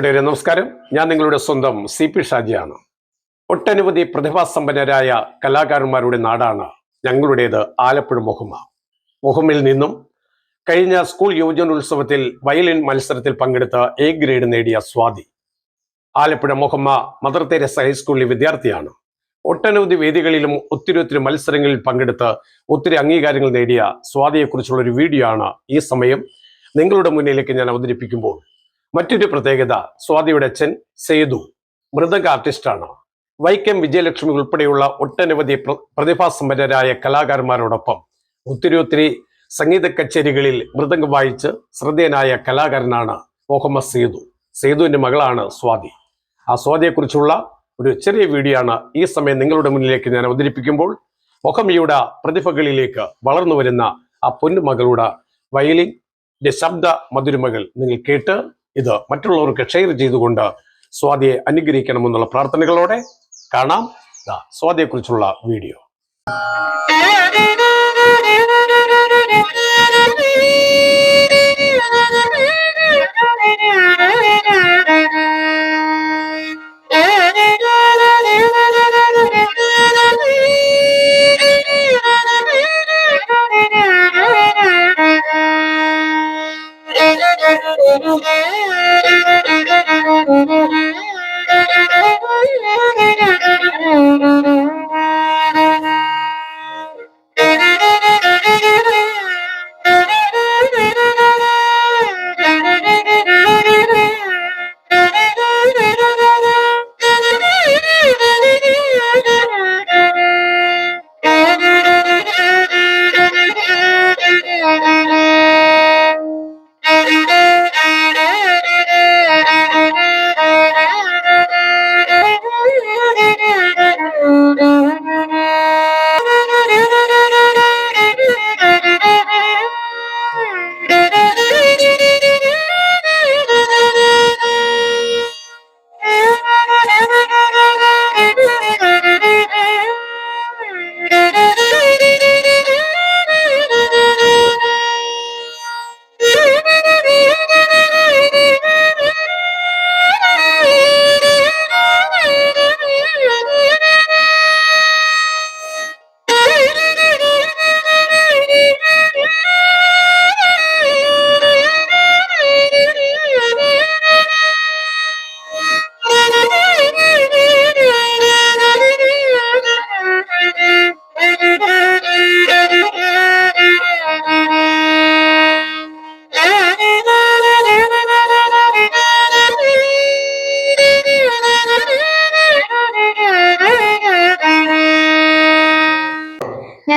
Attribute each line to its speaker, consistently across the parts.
Speaker 1: പ്രിയപ്പെട്ടവരെ നമസ്കാരം. ഞാൻ നിങ്ങളുടെ സ്വന്തം സി പി ഷാജിയാണ്. ഒട്ടനവധി പ്രതിഭാസമ്പന്നരായ കലാകാരന്മാരുടെ നാടാണ് ഞങ്ങളുടേത് ആലപ്പുഴ മുഹമ്മ. മുഹമ്മിൽ നിന്നും കഴിഞ്ഞ സ്കൂൾ യുവജനോത്സവത്തിൽ വയലിൻ മത്സരത്തിൽ പങ്കെടുത്ത എ ഗ്രേഡ് നേടിയ സ്വാതി. ആലപ്പുഴ മുഹമ്മ മദർ തെരേസ ഹൈസ്കൂളിലെ വിദ്യാർത്ഥിയാണ്. ഒട്ടനവധി വേദികളിലും ഒത്തിരി ഒത്തിരി മത്സരങ്ങളിൽ പങ്കെടുത്ത് ഒത്തിരി അംഗീകാരങ്ങൾ നേടിയ സ്വാതിയെക്കുറിച്ചുള്ള ഒരു വീഡിയോ ആണ് ഈ സമയം. നിങ്ങളുടെ മുന്നിലേക്ക് ഞാൻ അവതരിപ്പിക്കുമ്പോൾ മറ്റൊരു പ്രത്യേകത സ്വാതിയുടെ അച്ഛൻ സേതു മൃദംഗ ആർട്ടിസ്റ്റാണ് വൈക്കം വിജയലക്ഷ്മി ഉൾപ്പെടെയുള്ള ഒട്ടനവധി പ്ര- പ്രതിഭാസമ്പന്നരായ കലാകാരന്മാരോടൊപ്പം ഒത്തിരി ഒത്തിരി സംഗീത കച്ചേരികളിൽ മൃദംഗം വായിച്ച് ശ്രദ്ധേയനായ കലാകാരനാണ് മുഹമ്മദ് സേതു. സേതുവിന്റെ മകളാണ് സ്വാതി. ആ സ്വാതിയെക്കുറിച്ചുള്ള ഒരു ചെറിയ വീഡിയോ ആണ് ഈ സമയം നിങ്ങളുടെ മുന്നിലേക്ക് ഞാൻ അവതരിപ്പിക്കുമ്പോൾ മുഹമ്മിയുടെ പ്രതിഭകളിലേക്ക് വളർന്നു വരുന്ന ആ പൊന്നുമകളുടെ വയലിന്റെ ശബ്ദ മധുരമകൾ നിങ്ങൾ കേട്ട് ഇത് മറ്റുള്ളവർക്ക് ഷെയർ ചെയ്തുകൊണ്ട് സ്വാതിയെ അനുഗ്രഹിക്കണമെന്നുള്ള പ്രാർത്ഥനകളോടെ കാണാം. സ്വാതിയെക്കുറിച്ചുള്ള വീഡിയോ.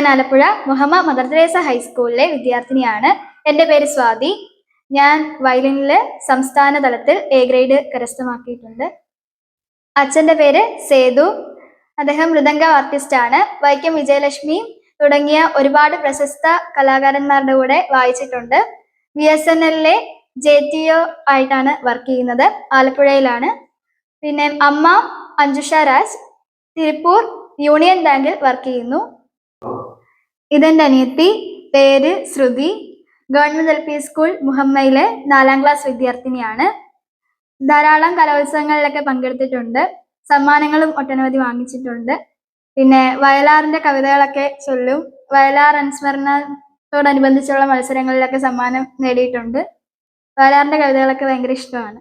Speaker 2: ഞാൻ ആലപ്പുഴ മുഹമ്മദ് മദർ തെരേസ ഹൈസ്കൂളിലെ വിദ്യാർത്ഥിനിയാണ്. എന്റെ പേര് സ്വാതി. ഞാൻ വയലിനിൽ സംസ്ഥാന തലത്തിൽ എ ഗ്രേഡ് കരസ്ഥമാക്കിയിട്ടുണ്ട്. അച്ഛന്റെ പേര് സേതു. അദ്ദേഹം മൃദംഗ ആർട്ടിസ്റ്റ് ആണ്. വൈക്കം വിജയലക്ഷ്മി തുടങ്ങിയ ഒരുപാട് പ്രശസ്ത കലാകാരന്മാരുടെ കൂടെ വായിച്ചിട്ടുണ്ട്. ബി എസ് എൻ എല്ലിലെ ജെ ടി ഒ ആയിട്ടാണ് വർക്ക് ചെയ്യുന്നത്. ആലപ്പുഴയിലാണ്. പിന്നെ അമ്മ അഞ്ജുഷ രാജ്. തിരുപ്പൂർ യൂണിയൻ ബാങ്കിൽ വർക്ക് ചെയ്യുന്നു. ഇതെന്റെ അനിയത്തി പേര് Shruti. Government L P school മുഹമ്മയിലെ നാലാം ക്ലാസ് വിദ്യാർത്ഥിനിയാണ്. ധാരാളം കലോത്സവങ്ങളിലൊക്കെ പങ്കെടുത്തിട്ടുണ്ട്. സമ്മാനങ്ങളും ഒട്ടനവധി വാങ്ങിച്ചിട്ടുണ്ട്. പിന്നെ വയലാറിന്റെ കവിതകളൊക്കെ ചൊല്ലും. വയലാർ അനുസ്മരണത്തോടനുബന്ധിച്ചുള്ള മത്സരങ്ങളിലൊക്കെ സമ്മാനം നേടിയിട്ടുണ്ട്. വയലാറിന്റെ കവിതകളൊക്കെ ഭയങ്കര ഇഷ്ടമാണ്.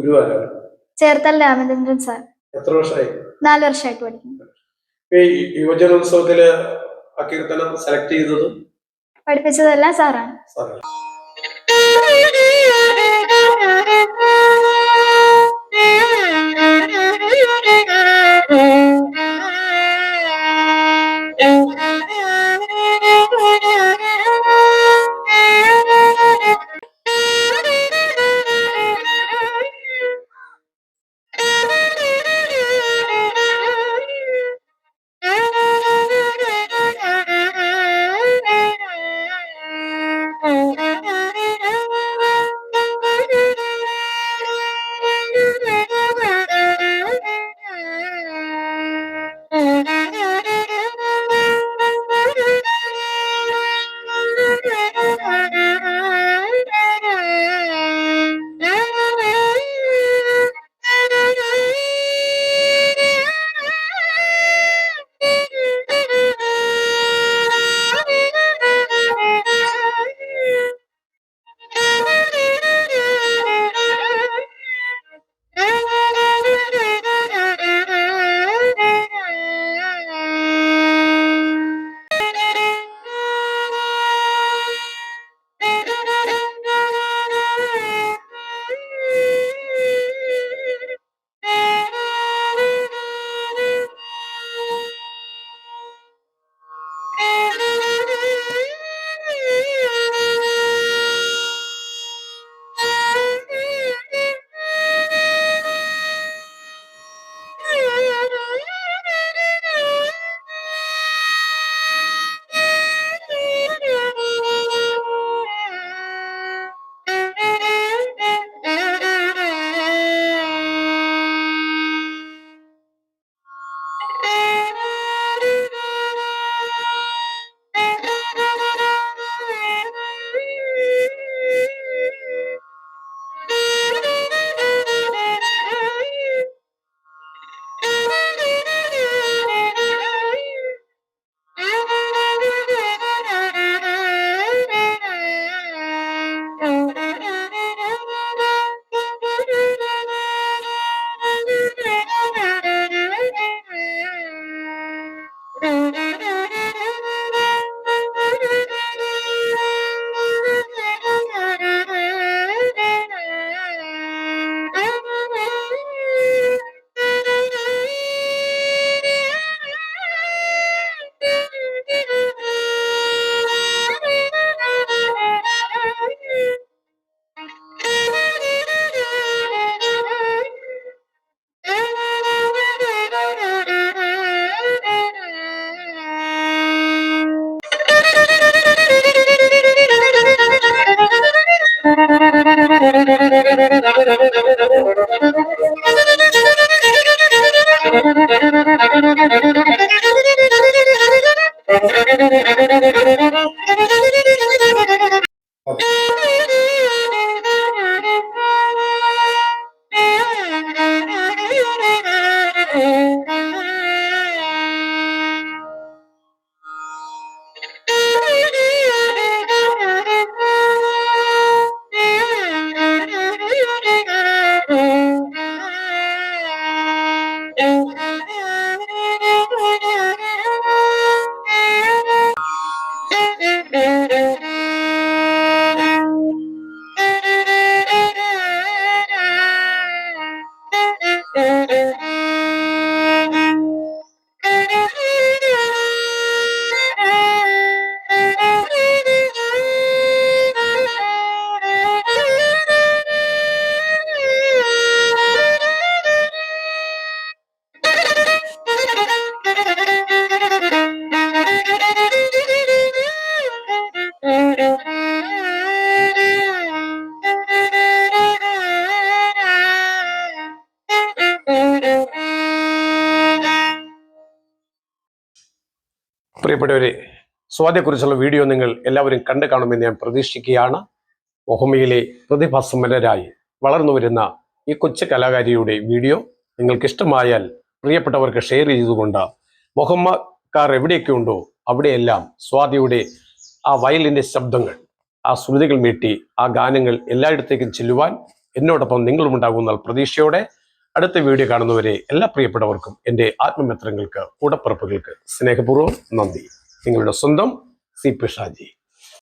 Speaker 1: ഗുരുവായൂർ
Speaker 2: ചേർത്തൽ രാമചന്ദ്രൻ സാർ
Speaker 1: എത്ര വർഷമായി
Speaker 2: നാല് വർഷമായിട്ട് പഠിക്കുന്നു
Speaker 1: ഈ യുവജനോത്സവത്തിൽ ആ കീർത്തനം സെലക്ട് ചെയ്തത്
Speaker 2: പഠിപ്പിച്ചതെല്ലാം സാറാണ്
Speaker 1: സാറാണ്.
Speaker 3: Thank you. Thank you.
Speaker 1: പ്രിയപ്പെട്ടവരെ സ്വാതിയെക്കുറിച്ചുള്ള വീഡിയോ നിങ്ങൾ എല്ലാവരും കണ്ടു കാണുമെന്ന് ഞാൻ പ്രതീക്ഷിക്കുകയാണ്. ഒഹമയിലെ പ്രതിഭാസമരായി വളർന്നു വരുന്ന ഈ കൊച്ചു കലാകാരിയുടെ വീഡിയോ നിങ്ങൾക്ക് ഇഷ്ടമായാൽ പ്രിയപ്പെട്ടവർക്ക് ഷെയർ ചെയ്തുകൊണ്ട് മുഹമ്മക്കാർ എവിടെയൊക്കെ ഉണ്ടോ അവിടെയെല്ലാം സ്വാതിയുടെ ആ വയലിന്റെ ശബ്ദങ്ങൾ ആ ശ്രുതികൾ മീട്ടി ആ ഗാനങ്ങൾ എല്ലായിടത്തേക്കും ചെല്ലുവാൻ എന്നോടൊപ്പം നിങ്ങളുമുണ്ടാകുന്ന പ്രതീക്ഷയോടെ അടുത്ത വീഡിയോ കാണുന്നവരെ എല്ലാ പ്രിയപ്പെട്ടവർക്കും എന്റെ ആത്മമിത്രങ്ങൾക്ക് കൂടപ്പുറപ്പുകൾക്ക് സ്നേഹപൂർവം നന്ദി. നിങ്ങളുടെ സ്വന്തം സി പി ഷാജി.